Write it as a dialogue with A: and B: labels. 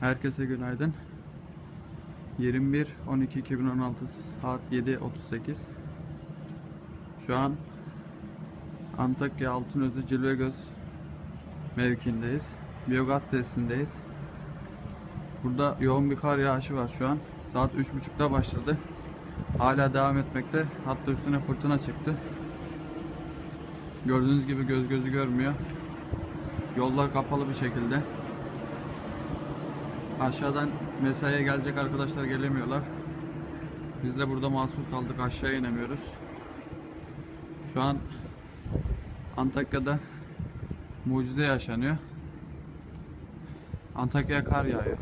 A: Herkese günaydın. 21 12 2016 saat 7.38. Şu an Antakya Altınözü Cilvegöz mevkindeyiz. Biyogaz tesisindeyiz. Burada yoğun bir kar yağışı var şu an. Saat 3.30'da başladı. Hala devam etmekte. Hatta üstüne fırtına çıktı. Gördüğünüz gibi göz gözü görmüyor. Yollar kapalı bir şekilde. Aşağıdan mesaiye gelecek arkadaşlar gelemiyorlar. Biz de burada mahsur kaldık. Aşağı inemiyoruz. Şu an Antakya'da mucize yaşanıyor. Antakya'ya kar yağıyor.